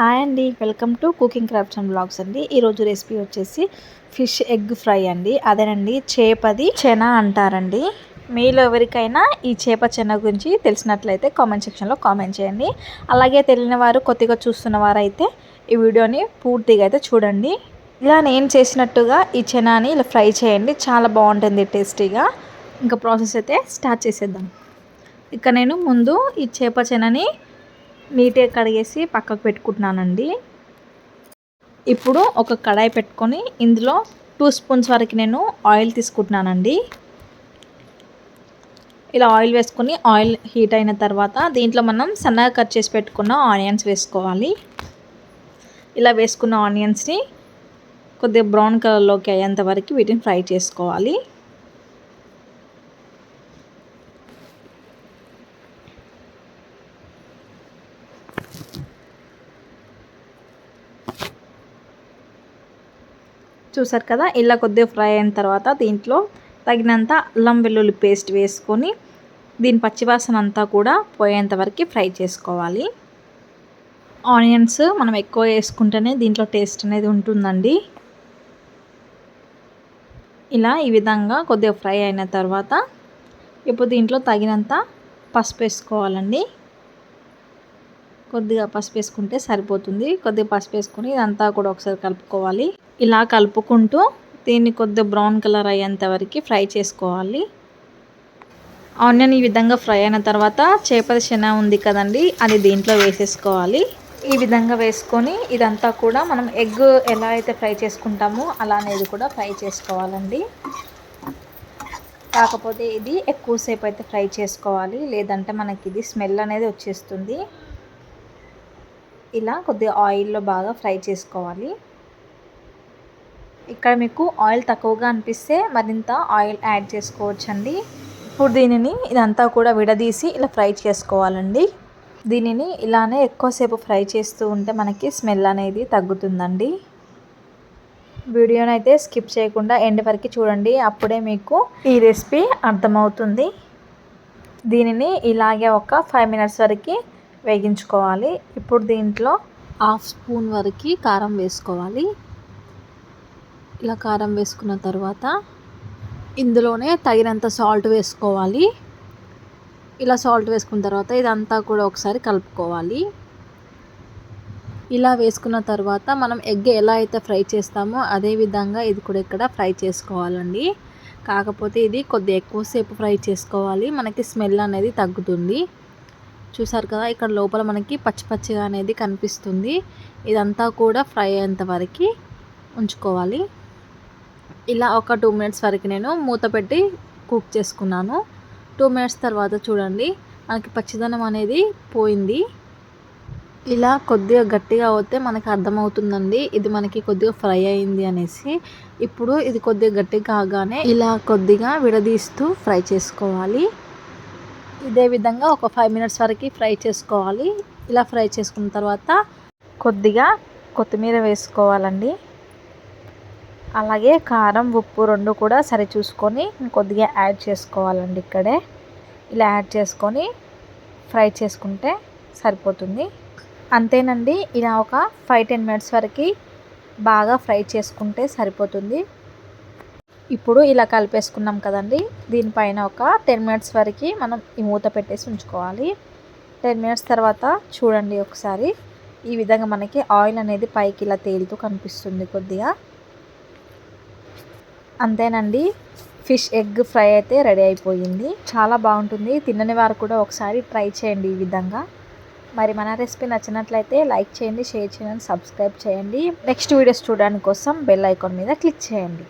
Hi అండి. Welcome to cooking crafts and blogs అండి. ఈరోజు రెసిపీ వచ్చేసి ఫిష్ ఎగ్ ఫ్రై అండి. అదేనండి చేపది చెన అంటారండి. మీలో ఎవరికైనా ఈ చేప చెన గురించి తెలిసినట్లయితే కామెంట్ సెక్షన్లో కామెంట్ చేయండి. అలాగే తెలియని వారు కొద్దిగా చూస్తున్న వారైతే ఈ వీడియోని పూర్తిగా అయితే చూడండి. ఇలా నేను చేసినట్టుగా ఈ చెనాని ఇలా ఫ్రై చేయండి. చాలా బాగుంటుంది టేస్టీగా. ఇంకా ప్రాసెస్ అయితే స్టార్ట్ చేసేద్దాం. ఇక నేను ముందు ఈ చేప చెనని నీట్గా కడిగేసి పక్కకు పెట్టుకుంటున్నానండి. ఇప్పుడు ఒక కడాయి పెట్టుకొని ఇందులో టూ స్పూన్స్ వరకు నేను ఆయిల్ తీసుకుంటున్నానండి. ఇలా ఆయిల్ వేసుకొని ఆయిల్ హీట్ అయిన తర్వాత దీంట్లో మనం సన్నగా కట్ చేసి పెట్టుకున్న ఆనియన్స్ వేసుకోవాలి. ఇలా వేసుకున్న ఆనియన్స్ని కొద్దిగా బ్రౌన్ కలర్లోకి అయ్యేంత వరకు వీటిని ఫ్రై చేసుకోవాలి. చూసారు కదా ఇలా కొద్దిగా ఫ్రై అయిన తర్వాత దీంట్లో తగినంత అల్లం వెల్లుల్లి పేస్ట్ వేసుకొని దీని పచ్చివాసన అంతా కూడా పోయేంత వరకు ఫ్రై చేసుకోవాలి. ఆనియన్స్ మనం ఎక్కువ వేసుకుంటేనే దీంట్లో టేస్ట్ అనేది ఉంటుందండి. ఇలా ఈ విధంగా కొద్దిగా ఫ్రై అయిన తర్వాత ఇప్పుడు దీంట్లో తగినంత పసుపు వేసుకోవాలండి. కొద్దిగా పసుపు వేసుకుంటే సరిపోతుంది. కొద్దిగా పసుపు వేసుకొని ఇదంతా కూడా ఒకసారి కలుపుకోవాలి. ఇలా కలుపుకుంటూ దీన్ని కొద్దిగా బ్రౌన్ కలర్ అయ్యేంత వరకు ఫ్రై చేసుకోవాలి. ఆనియన్ ఈ విధంగా ఫ్రై అయిన తర్వాత చేపల శన ఉంది కదండి అది దీంట్లో వేసేసుకోవాలి. ఈ విధంగా వేసుకొని ఇదంతా కూడా మనం ఎగ్ ఎలా అయితే ఫ్రై చేసుకుంటామో అలా అనేది కూడా ఫ్రై చేసుకోవాలండి. కాకపోతే ఇది ఎక్కువసేపు అయితే ఫ్రై చేసుకోవాలి. లేదంటే మనకి ఇది స్మెల్ అనేది వచ్చేస్తుంది. ఇలా కొద్దిగా ఆయిల్లో బాగా ఫ్రై చేసుకోవాలి. ఇక్కడ మీకు ఆయిల్ తక్కువగా అనిపిస్తే మరింత ఆయిల్ యాడ్ చేసుకోవచ్చండి. ఇప్పుడు దీనిని ఇదంతా కూడా విడదీసి ఇలా ఫ్రై చేసుకోవాలండి. దీనిని ఇలానే ఎక్కువసేపు ఫ్రై చేస్తూ ఉంటే మనకి స్మెల్ అనేది తగ్గుతుందండి. వీడియోని అయితే స్కిప్ చేయకుండా ఎండ్ వరకు చూడండి అప్పుడే మీకు ఈ రెసిపీ అర్థమవుతుంది. దీనిని ఇలాగే ఒక ఫైవ్ మినిట్స్ వరకు వేగించుకోవాలి. ఇప్పుడు దీంట్లో హాఫ్ స్పూన్ వరకు కారం వేసుకోవాలి. ఇలా కారం వేసుకున్న తర్వాత ఇందులోనే తగినంత సాల్ట్ వేసుకోవాలి. ఇలా సాల్ట్ వేసుకున్న తర్వాత ఇదంతా కూడా ఒకసారి కలుపుకోవాలి. ఇలా వేసుకున్న తర్వాత మనం ఎగ్ ఎలా అయితే ఫ్రై చేస్తామో అదే విధంగా ఇది కూడా ఇక్కడ ఫ్రై చేసుకోవాలండి. కాకపోతే ఇది కొద్దిగా ఎక్కువసేపు ఫ్రై చేసుకోవాలి. మనకి స్మెల్ అనేది తగ్గుతుంది. చూసారు కదా ఇక్కడ లోపల మనకి పచ్చి పచ్చిగా అనేది కనిపిస్తుంది. ఇదంతా కూడా ఫ్రై అయ్యేంత వరకు ఉంచుకోవాలి. ఇలా ఒక టూ మినిట్స్ వరకు నేను మూత పెట్టి కుక్ చేసుకున్నాను. టూ మినిట్స్ తర్వాత చూడండి మనకి పచ్చిదనం అనేది పోయింది. ఇలా కొద్దిగా గట్టిగా అవుతే మనకి అర్థమవుతుందండి ఇది మనకి కొద్దిగా ఫ్రై అయింది అనేసి. ఇప్పుడు ఇది కొద్దిగా గట్టిగా కాగానే ఇలా కొద్దిగా విడదీస్తూ ఫ్రై చేసుకోవాలి. ఇదే విధంగా ఒక ఫైవ్ మినిట్స్ వరకు ఫ్రై చేసుకోవాలి. ఇలా ఫ్రై చేసుకున్న తర్వాత కొద్దిగా కొత్తిమీర వేసుకోవాలండి. అలాగే కారం ఉప్పు రెండు కూడా సరి చూసుకొని కొద్దిగా యాడ్ చేసుకోవాలండి ఇక్కడే. ఇలా యాడ్ చేసుకొని ఫ్రై చేసుకుంటే సరిపోతుంది. అంతేనండి ఇలా ఒక ఫైవ్ టెన్ మినిట్స్ వరకు బాగా ఫ్రై చేసుకుంటే సరిపోతుంది. ఇప్పుడు ఇలా కలిపేసుకున్నాం కదండి. దీనిపైన ఒక టెన్ మినిట్స్ వరకు మనం ఈ మూత పెట్టేసి ఉంచుకోవాలి. టెన్ మినిట్స్ తర్వాత చూడండి ఒకసారి. ఈ విధంగా మనకి ఆయిల్ అనేది పైకి ఇలా తేలుతూ కనిపిస్తుంది కొద్దిగా. అంతేనండి. ఫిష్ ఎగ్ ఫ్రై అయితే రెడీ అయిపోయింది. చాలా బాగుంటుంది. తినని వారు కూడా ఒకసారి ట్రై చేయండి ఈ విధంగా. మరి మన రెసిపీ నచ్చినట్లయితే లైక్ చేయండి షేర్ చేయండి సబ్స్క్రైబ్ చేయండి. నెక్స్ట్ వీడియోస్ చూడడానికి కోసం బెల్ ఐకాన్ మీద క్లిక్ చేయండి.